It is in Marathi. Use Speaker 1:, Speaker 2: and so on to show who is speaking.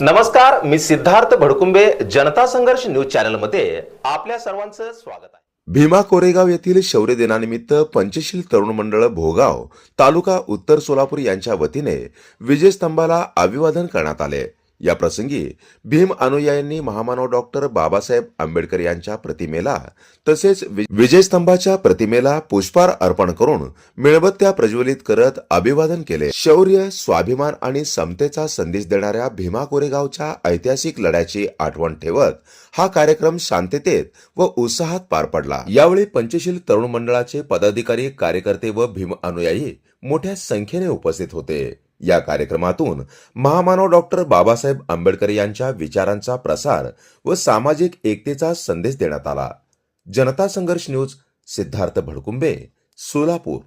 Speaker 1: नमस्कार मी सिद्धार्थ भडकुंबे जनता संघर्ष न्यूज चॅनलमध्ये आपल्या सर्वांचं स्वागत आहे.
Speaker 2: भीमा कोरेगाव येथील शौर्य दिनानिमित्त पंचशील तरुण मंडळ भोगाव तालुका उत्तर सोलापूर यांच्या वतीने विजयस्तंभाला अभिवादन करण्यात आले. या प्रसंगी भीम अनुयायांनी महामानव डॉक्टर बाबासाहेब आंबेडकर यांच्या प्रतिमेला तसेच विजयस्तंभाच्या प्रतिमेला पुष्पार अर्पण करून मेणबत्त्या प्रज्वलित करत अभिवादन केले. शौर्य स्वाभिमान आणि समतेचा संदेश देणाऱ्या भीमा कोरेगावच्या ऐतिहासिक लढ्याची आठवण ठेवत हा कार्यक्रम शांततेत व उत्साहात पार पडला. यावेळी पंचशील तरुण मंडळाचे पदाधिकारी कार्यकर्ते व भीम अनुयायी मोठ्या संख्येने उपस्थित होते. या कार्यक्रमातून महामानव डॉक्टर बाबासाहेब आंबेडकर यांच्या विचारांचा प्रसार व सामाजिक एकतेचा संदेश देण्यात आला. जनता संघर्ष न्यूज सिद्धार्थ भडकुंबे सोलापूर.